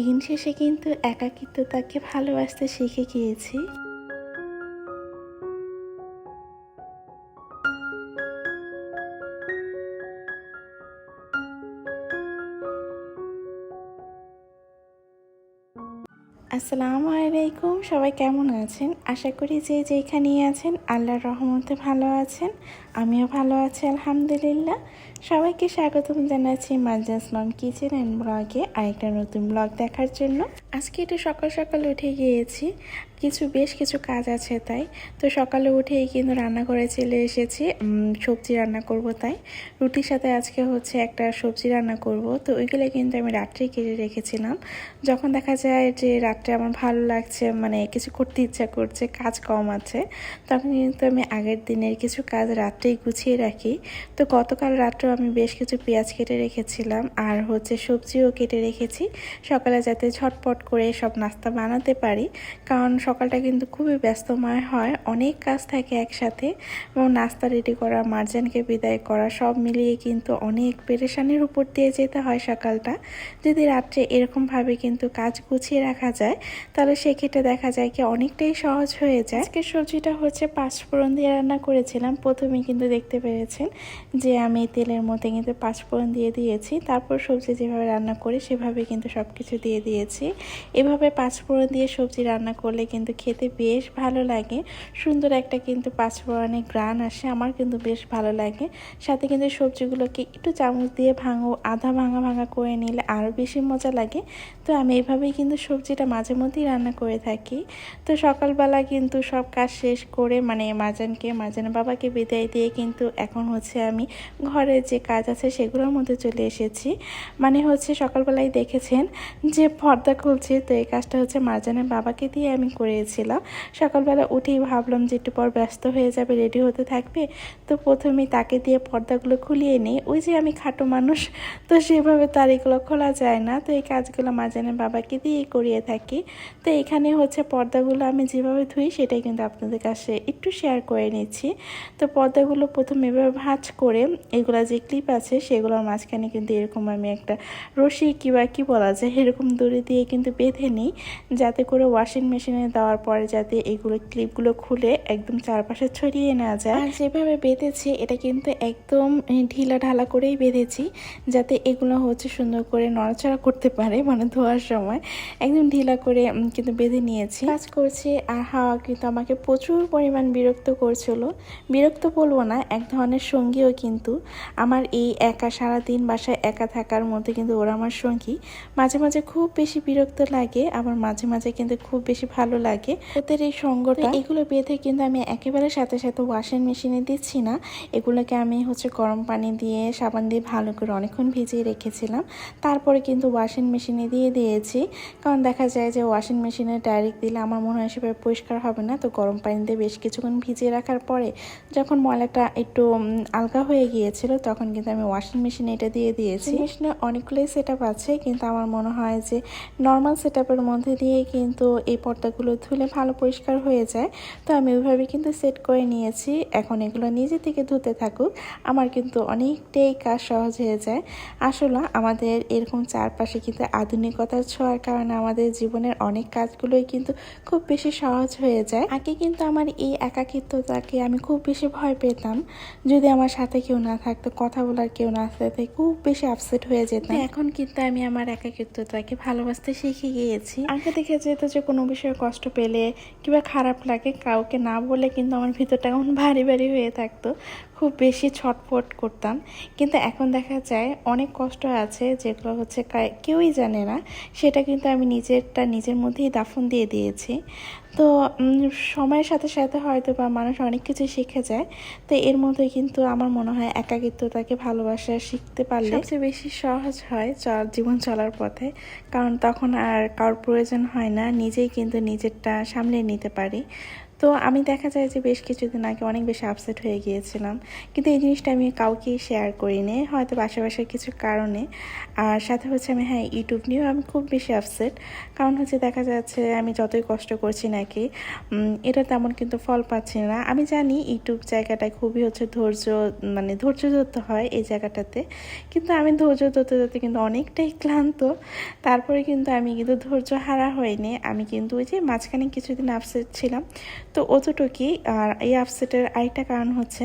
দিন শেষে কিন্তু একাকিত্বতাকে ভালোবাসতে শিখে গিয়েছি। আসসালামু আলাইকুম। সবাই কেমন আছেন? আশা করি যে যেখানেই আছেন, আল্লাহর রহমতে ভালো আছেন। আমিও ভালো আছি, আলহামদুলিল্লাহ। সবাইকে স্বাগতম জানাচ্ছি মাজাস নন কিচেন অ্যান্ড ব্লগে আরেকটা নতুন ব্লগ দেখার জন্য। আজকে একটু সকাল সকাল উঠে গিয়েছি। কিছু বেশ কিছু কাজ আছে তাই। তো সকালে উঠেই কিন্তু রান্না করে চলে এসেছি। সবজি রান্না করব তাই। রুটির সাথে আজকে হচ্ছে একটা সবজি রান্না করব। তো ওইগুলো কিন্তু আমি রাত্রেই কেটে রেখেছিলাম। যখন দেখা যায় যে রাত্রে আমার ভালো লাগছে মানে কিছু করতে ইচ্ছা করছে, কাজ কম আছে, তখন কিন্তু আমি আগের দিনের কিছু কাজ রাত্রেই গুছিয়ে রাখি। তো গতকাল রাত্রেও আমি বেশ কিছু পেঁয়াজ কেটে রেখেছিলাম আর হচ্ছে সবজিও কেটে রেখেছি। সকালে যাতে ঝটপট করে সব নাস্তা বানাতে পারি। কারণ সকালটা কিন্তু খুবই ব্যস্তময় হয়। অনেক কাজ থাকে একসাথে এবং নাস্তা রেডি করা, মার্জানকে বিদায় করা, সব মিলিয়ে কিন্তু অনেক পেরেশানির উপর দিয়ে যেতে হয় সকালটা। যদি রাত্রে এরকমভাবে কিন্তু কাজ গুছিয়ে রাখা যায়, তাহলে সেক্ষেত্রে দেখা যায় কি অনেকটাই সহজ হয়ে যায়। আজকে সবজিটা হচ্ছে পাঁচফোড়ন দিয়ে রান্না করেছিলাম। প্রথমে কিন্তু দেখতে পেরেছেন যে আমি তেলের মধ্যে কিন্তু পাঁচফোড়ন দিয়ে দিয়েছি। তারপর সবজি যেভাবে রান্না করি সেভাবে কিন্তু সব কিছু দিয়ে দিয়েছি। এভাবে পাঁচফোড়ন দিয়ে সবজি রান্না করলে কিন্তু খেতে বেশ ভালো লাগে। সুন্দর একটা কিন্তু পাঁচফোড়নের গ্রান আসে, আমার কিন্তু বেশ ভালো লাগে। সাথে কিন্তু সবজিগুলোকে একটু চামচ দিয়ে ভাঙো, আধা ভাঙা ভাঙা করে নিলে আরও বেশি মজা লাগে। তো আমি এইভাবেই কিন্তু সবজিটা মাঝে মধ্যেই রান্না করে থাকি। তো সকালবেলা কিন্তু সব কাজ শেষ করে মানে মাজানকে মাজানের বাবাকে বিদায় দিয়ে কিন্তু এখন হচ্ছে আমি ঘরে যে কাজ আছে সেগুলোর মধ্যে চলে এসেছি। মানে হচ্ছে সকালবেলায় দেখেছেন যে পর্দা খুলছে, তো এই কাজটা হচ্ছে মাজানের বাবাকে দিয়ে আমি করিয়েছিলাম সকালবেলা উঠেই ভাবলাম যে একটু পর ব্যস্ত হয়ে যাবে রেডি হতে থাকবে। তো প্রথমেই তাকে দিয়ে পর্দাগুলো খুলিয়ে নিই। ওই যে আমি খাটো মানুষ, তো সেভাবে তার এগুলো খোলা যায় না। তো এই কাজগুলো মারজানের বাবাকে দিয়েই করিয়ে থাকি। তো এখানে হচ্ছে পর্দাগুলো আমি যেভাবে ধুই, সেটাই কিন্তু আপনাদের কাছে একটু শেয়ার করে নিচ্ছি। তো পর্দাগুলো প্রথমে এভাবে ভাঁজ করে, এগুলা যে ক্লিপ আছে, সেগুলোর মাঝখানে কিন্তু এরকম আমি একটা রশি কিংবা কি বলা যায়, এরকম দড়ি দিয়ে কিন্তু বেঁধে নিই। যাতে করে ওয়াশিং মেশিনে দেওয়ার পরে যাতে এগুলো ক্লিপগুলো খুলে একদম চারপাশে ছড়িয়ে না যায়। আর যেভাবে বেঁধেছি এটা কিন্তু একদম ঢিলা ঢালা করেই বেঁধেছি যাতে এগুলো হচ্ছে সুন্দর করে নড়াচড়া করতে পারে মানে ধোয়ার সময়। একদম ঢিলা করে কিন্তু বেঁধে নিয়েছি। কাজ করছি আর হাওয়া কিন্তু আমাকে প্রচুর পরিমাণ বিরক্ত করছিল। বিরক্ত বলব না এক ধরনের সঙ্গীও কিন্তু। আমার এই একা সারাদিন বাসায় একা থাকার মধ্যে কিন্তু ওরা আমার সঙ্গী। মাঝে মাঝে খুব বেশি বিরক্ত লাগে আবার মাঝে মাঝে কিন্তু খুব বেশি ভালো লাগে ওদের এই সঙ্গটা এগুলো বেঁধে কিন্তু আমি একেবারে সাথে সাথে ওয়াশিং মেশিনে দিচ্ছি না। এগুলোকে আমি হচ্ছে গরম পানি দিয়ে সাবান দিয়ে ভালো করে অনেকক্ষণ ভিজিয়ে রেখেছিলাম। তারপরে কিন্তু ওয়াশিং মেশিনে দিয়ে দিয়েছি। কারণ দেখা যায় যে ওয়াশিং মেশিনে ডাইরেক্ট দিলে আমার মনে হয় সেভাবে পরিষ্কার হবে না। তো গরম পানি দিয়ে বেশ কিছুক্ষণ ভিজিয়ে রাখার পরে যখন ময়লাটা একটু আলগা হয়ে গিয়েছিল তখন কিন্তু আমি ওয়াশিং মেশিনে এটা দিয়ে দিয়েছি। মেশিনে অনেকগুলোই সেট আছে। কিন্তু আমার মনে হয় যে নর্মাল সেট মধ্যে দিয়ে কিন্তু এই পর্দাগুলো ধুলে ভালো পরিষ্কার হয়ে যায়। তো আমি ওইভাবে কিন্তু সেট করে নিয়েছি। এখন এগুলো নিজে থেকে ধুতে থাকুক। আমার কিন্তু অনেকটাই কাজ সহজ হয়ে যায়। আসলে আমাদের এরকম চারপাশে কিন্তু আধুনিকতার ছোঁয়ার কারণে আমাদের জীবনের অনেক কাজগুলোই কিন্তু খুব বেশি সহজ হয়ে যায়। আগে কিন্তু আমার এই একাকিত্বতাকে আমি খুব বেশি ভয় পেতাম। যদি আমার সাথে কেউ না থাকতো কথা বলার কেউ না থাকতে খুব বেশি আপসেট হয়ে যেতাম। এখন কিন্তু আমি আমার একাকিত্বতাকে ভালোবাসতে শিখে গিয়েছি। আগে দেখে যেত যে কোনো বিষয়ে কষ্ট পেলে কিংবা খারাপ লাগে, কাউকে না বলে কিন্তু আমার ভিতরটা এখন ভারী ভারী হয়ে থাকতো। খুব বেশি ছটফট করতাম। কিন্তু এখন দেখা যায় অনেক কষ্ট আছে যেগুলো হচ্ছে কেউই জানে না। সেটা কিন্তু আমি নিজেরটা নিজের মধ্যেই দাফন দিয়ে দিয়েছি। তো সময়ের সাথে সাথে হয়তো বা মানুষ অনেক কিছু শিখে যায়। তো এর মধ্যে কিন্তু আমার মনে হয় একাকিত্বতাকে ভালোবাসা শিখতে পারলে সবচেয়ে বেশি সহজ হয় জীবন চলার পথে। কারণ তখন আর কারোর প্রয়োজন হয় না, নিজেই কিন্তু নিজেরটা সামলে নিতে পারি। তো আমি দেখা যায় যে বেশ কিছুদিন আগে অনেক বেশি আপসেট হয়ে গিয়েছিলাম। কিন্তু এই জিনিসটা আমি কাউকেই শেয়ার করিনি, হয়তো বাসা বাসার কিছু কারণে। আর সাথে হচ্ছে আমি হ্যাঁ ইউটিউব নিয়েও আমি খুব বেশি আপসেট কারণ হচ্ছে দেখা যাচ্ছে আমি যতই কষ্ট করছি নাকি এটা তেমন কিন্তু ফল পাচ্ছি না। আমি জানি ইউটিউব জায়গাটায় খুবই হচ্ছে ধৈর্য মানে ধৈর্য ধরতে হয় এই জায়গাটাতে। কিন্তু আমি ধৈর্য ধরতে ধরতে কিন্তু অনেকটাই ক্লান্ত। তারপরে কিন্তু আমি কিন্তু ধৈর্য হারা হয়নি। আমি কিন্তু ওই যে মাঝখানে কিছুদিন আপসেট ছিলাম। তো অতটুকুই। আর এই আপসেটের আরেকটা কারণ হচ্ছে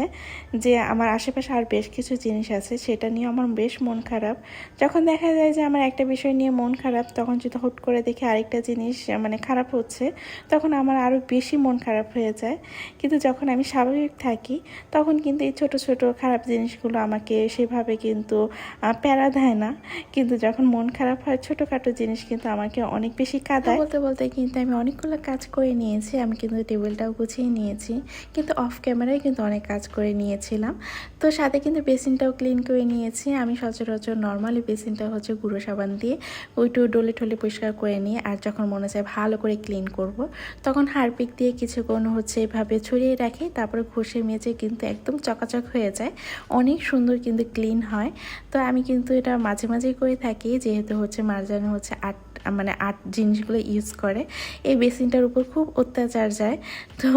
যে আমার আশেপাশে আর বেশ কিছু জিনিস আছে সেটা নিয়ে আমার বেশ মন খারাপ। যখন দেখা যায় যে আমার একটা বিষয় নিয়ে মন খারাপ তখন যদি হুট করে দেখি আরেকটা জিনিস মানে খারাপ হচ্ছে তখন আমার আরও বেশি মন খারাপ হয়ে যায়। কিন্তু যখন আমি স্বাভাবিক থাকি তখন কিন্তু এই ছোট ছোট খারাপ জিনিসগুলো আমাকে সেভাবে কিন্তু প্যারা দেয় না। কিন্তু যখন মন খারাপ হয় ছোটোখাটো জিনিস কিন্তু আমাকে অনেক বেশি কাঁদায়। বলতে বলতে কিন্তু আমি অনেকগুলো কাজ করে নিয়েছি। আমি কিন্তু টেবিলটাও গুছিয়ে নিয়েছি। কিন্তু অফ ক্যামেরায় কিন্তু অনেক কাজ করে নিয়েছিলাম। তো সাথে কিন্তু বেসিনটাও ক্লিন করে নিয়েছি। আমি সচরাচর নর্মালি বেসিনটা হচ্ছে গুঁড়ো সাবান দিয়ে ওইটু ডলে ঠলে পরিষ্কার করে নিয়ে আর যখন মনে চায় ভালো করে ক্লিন করব। তখন হারপিক দিয়ে কিছুক্ষণ হচ্ছে এভাবে ছড়িয়ে রাখি। তারপরে ঘষে মেজে কিন্তু একদম চকাচক হয়ে যায়। অনেক সুন্দর কিন্তু ক্লিন হয়। তো আমি কিন্তু এটা মাঝে মাঝেই করে থাকি। যেহেতু হচ্ছে মার্জানো হচ্ছে আট মানে আর্ট জিনিসগুলো ইউজ করে, এই বেসিনটার উপর খুব অত্যাচার যায়। তো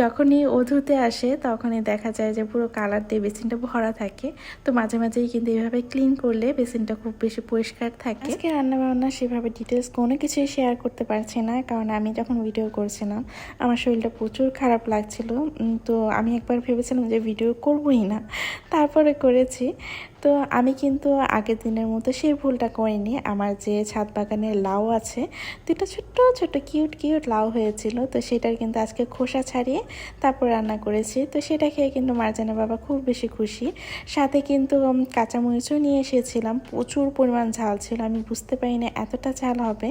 যখনই ও ধুতে আসে, তখনই দেখা যায় যে পুরো কালার দিয়ে বেসিনটা ভরা থাকে। তো মাঝে মাঝেই কিন্তু এভাবে ক্লিন করলে বেসিনটা খুব বেশি পরিষ্কার থাকে। আজকে রান্না বান্না সেভাবে ডিটেলস কোনো কিছুই শেয়ার করতে পারছি না, কারণ আমি যখন ভিডিও করছিলাম, আমার শরীরটা প্রচুর খারাপ লাগছিল। তো আমি একবার ভেবেছিলাম যে ভিডিও করবোই না। তারপরে করেছি। তো আমি কিন্তু আগের দিনের মতো সেই ভুলটা করিনি। আমার যে ছাদ বাগানের লাউ আছে দুটো ছোট্ট ছোট্ট কিউট কিউট লাউ হয়েছিল। তো সেটার কিন্তু আজকে খোসা ছাড়িয়ে তারপর রান্না করেছি। তো সেটা খেয়ে কিন্তু মার্জানা বাবা খুব বেশি খুশি। সাথে কিন্তু কাঁচামরিচও নিয়ে এসেছিলাম। প্রচুর পরিমাণ ঝাল ছিল। আমি বুঝতে পারি পারিনি এতটা ঝাল হবে।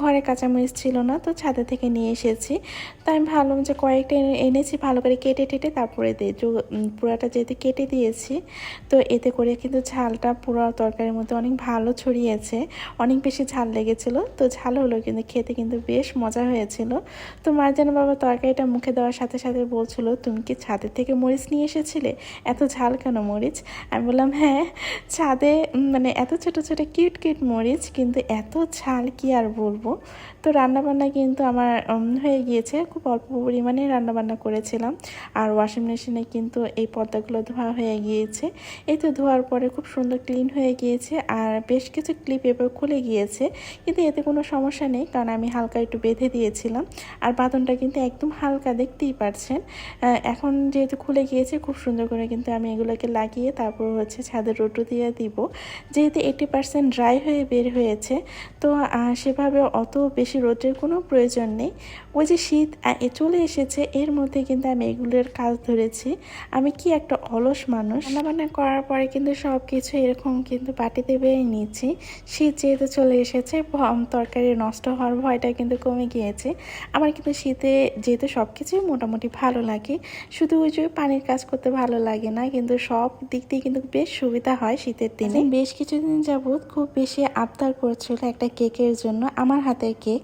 ঘরে কাঁচামরিচ ছিল না, তো ছাদে থেকে নিয়ে এসেছি। তো আমি ভাবলাম যে কয়েকটা এনেছি, ভালো করে কেটে, টেটে তারপরে দিয়ে পুরাটা যেহেতু কেটে দিয়েছি, তো এতে করে কিন্তু ঝালটা পুরো তরকারির মধ্যে অনেক ভালো ছড়িয়েছে। অনেক বেশি ঝাল লেগেছিল। তো ঝাল হলো কিন্তু খেতে কিন্তু বেশ মজা হয়েছিল। তো মার্জানা বাবা তরকারিটা মুখে দেওয়ার সাথে সাথে বলছিল, তুমি কি ছাদের থেকে মরিচ নিয়ে এসেছিলে? এত ঝাল কেন মরিচ? আমি বললাম হ্যাঁ ছাদে মানে এত ছোট ছোট কিউট কিউট মরিচ, কিন্তু এত ঝাল কি আর বলব? তো রান্নাবান্না কিন্তু আমার হয়ে গিয়েছে। খুব অল্প পরিমাণে রান্নাবান্না করেছিলাম। আর ওয়াশিং মেশিনে কিন্তু এই পর্দাগুলো ধোয়া হয়ে গিয়েছে। এই তো ধোয়ার পরে খুব সুন্দর ক্লিন হয়ে গিয়েছে আর বেশ কিছু ক্লিপ এবার খুলে গিয়েছে। কিন্তু এতে কোনো সমস্যা নেই, কারণ আমি হালকা একটু বেঁধে দিয়েছিলাম। আর বাঁধনটা কিন্তু একদম হালকা দেখতেই পারছেন। এখন যেহেতু খুলে গিয়েছে, খুব সুন্দর করে কিন্তু আমি এগুলোকে লাগিয়ে তারপর হচ্ছে ছাদের রোটো দিয়ে দিব। যেহেতু এইটি পার্সেন্ট ড্রাই হয়ে বের হয়েছে, তো সেভাবে অত বেশি রোদের কোনো প্রয়োজন নেই। ওই যে শীত চলে এসেছে, এর মধ্যে কিন্তু আমি এগুলোর কাজ ধরেছি। আমি কি একটা অলস মানুষ। রান্নাবান্না করার পরে কিন্তু সব কিছু এরকম কিন্তু পাটিতে বেড়ে নিচ্ছি। শীত যেহেতু চলে এসেছে তরকারি নষ্ট হওয়ার ভয়টা কিন্তু কমে গিয়েছে। আমার কিন্তু শীতে যেহেতু সব কিছুই মোটামুটি ভালো লাগে, শুধু ওই যে পানির কাজ করতে ভালো লাগে না, কিন্তু সব দিক দিয়ে কিন্তু বেশ সুবিধা হয় শীতের দিনে। বেশ কিছুদিন যাবৎ খুব বেশি আবদার করছিল একটা কেকের জন্য, আমার হাতের কেক।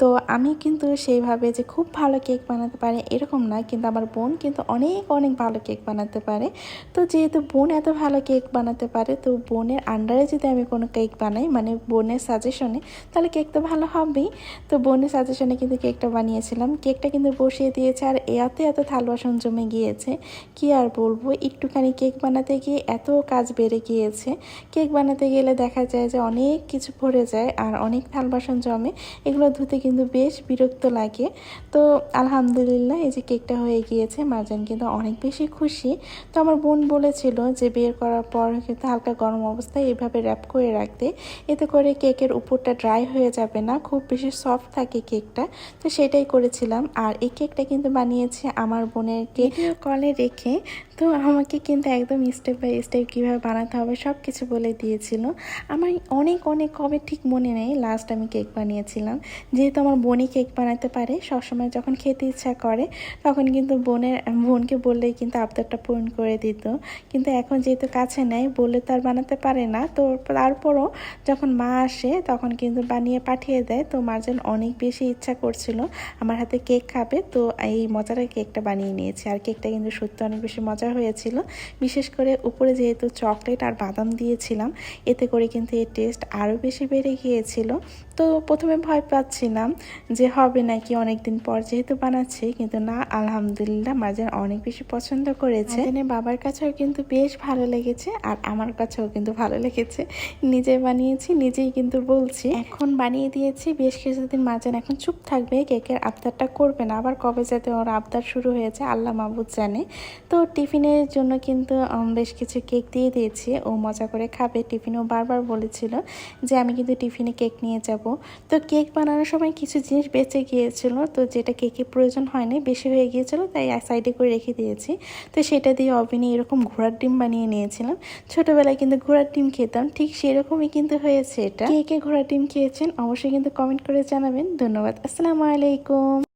তো আমি কিন্তু সেইভাবে যে খুব ভালো কেক বানাতে পারি এরকম না, কিন্তু আমার বোন কিন্তু অনেক অনেক ভালো কেক বানাতে পারে। তো যেহেতু বোন এত ভালো কেক বানাতে পারে। তো বোনের আন্ডারে যদি আমি কোনো কেক বানাই মানে বোনের সাজেশনে তাহলে কেক তো ভালো হবেই। তো বোনের সাজেশনে কিন্তু কেকটা বানিয়েছিলাম। কেকটা কিন্তু বসিয়ে দিয়েছে আর এত এত থাল বাসন জমে গিয়েছে। কি আর বলব, একটুখানি কেক বানাতে গিয়ে এত কাজ বেড়ে গিয়েছে। কেক বানাতে গেলে দেখা যায় যে অনেক কিছু ভরে যায় আর অনেক থাল বাসন জমে। এগুলো ধুতে কিন্তু বেশ বিরক্ত লাগে। তো আলহামদুলিল্লাহ এই যে কেকটা হয়ে গিয়েছে, মার্জান কিন্তু অনেক বেশি খুশি। তো আমার বোন বলেছিল যে বের করার পর কিন্তু হালকা গরম অবস্থায় এভাবে র্যাপ করে রাখতে। এতে করে কেকের উপরটা ড্রাই হয়ে যাবে না, খুব বেশি সফট থাকে কেকটা তো সেটাই করেছিলাম। আর এই কেকটা কিন্তু বানিয়েছে আমার বোনের কলে রেখে তো আমাকে কিন্তু একদম স্টেপ বাই স্টেপ কীভাবে বানাতে হবে সব কিছু বলে দিয়েছিল। আমার অনেক অনেক কবে ঠিক মনে নেই লাস্ট আমি কেক বানিয়েছিলাম। যেহেতু আমার বোনই কেক বানাতে পারে, সবসময় যখন খেতে ইচ্ছা করে, তখন কিন্তু বোনের, বোনকে বললেই কিন্তু আবদারটা পূরণ করে দিত। কিন্তু এখন যেহেতু কাছে নেয় বললে তো আর বানাতে পারে না। তো তারপরও যখন মা আসে, তখন কিন্তু বানিয়ে পাঠিয়ে দেয়। তো মার যেন অনেক বেশি ইচ্ছা করছিল। আমার হাতে কেক খাবে, তো এই মজার কেকটা বানিয়ে নিয়েছি। আর কেকটা কিন্তু সত্যি অনেক বেশি মজার হয়েছিল। বিশেষ করে উপরে যেহেতু চকলেট আর বাদাম দিয়েছিলাম, এতে করে কিন্তু এর টেস্ট আরও বেশি বেড়ে গিয়েছিল। তো প্রথমে ভয় পাচ্ছিলাম যে হবে নাকি অনেকদিন পর যেহেতু বানাচ্ছি, কিন্তু না, আলহামদুলিল্লাহ মার্জান অনেক বেশি পছন্দ করেছে। বাবার কাছেও কিন্তু বেশ ভালো লেগেছে আর আমার কাছেও কিন্তু ভালো লেগেছে। নিজে বানিয়েছি, নিজেই কিন্তু বলছি। এখন বানিয়ে দিয়েছি, বেশ কিছুদিন মার্জান এখন চুপ থাকবে কেকের আবদারটা করবে না। আবার কবে যাতে ওর আবদার শুরু হয়েছে, আল্লাহ মাহবুদ জানে। তো টিফিনের জন্য কিন্তু বেশ কিছু কেক দিয়ে দিয়েছি। ও মজা করে খাবে। টিফিনও বারবার বলেছিল যে আমি কিন্তু টিফিনে কেক নিয়ে যাব। তো কেক বানানোর সময় কিছু জিনিস বেঁচে গিয়েছিল, তো যেটা কেকে প্রয়োজন হয়নি, বেশি হয়ে গিয়েছিল, তাই এক সাইডে করে রেখে দিয়েছি। তো সেটা দিয়ে ওভেনে এরকম ঘোড়ার ডিম বানিয়ে নিয়েছিলাম। ছোটোবেলায় কিন্তু ঘোড়ার ডিম খেতাম, ঠিক সেরকমই কিন্তু হয়েছে এটা। কে কে ঘোড়ার ডিম খেয়েছেন, অবশ্যই কিন্তু কমেন্ট করে জানাবেন। ধন্যবাদ, আসসালামু আলাইকুম।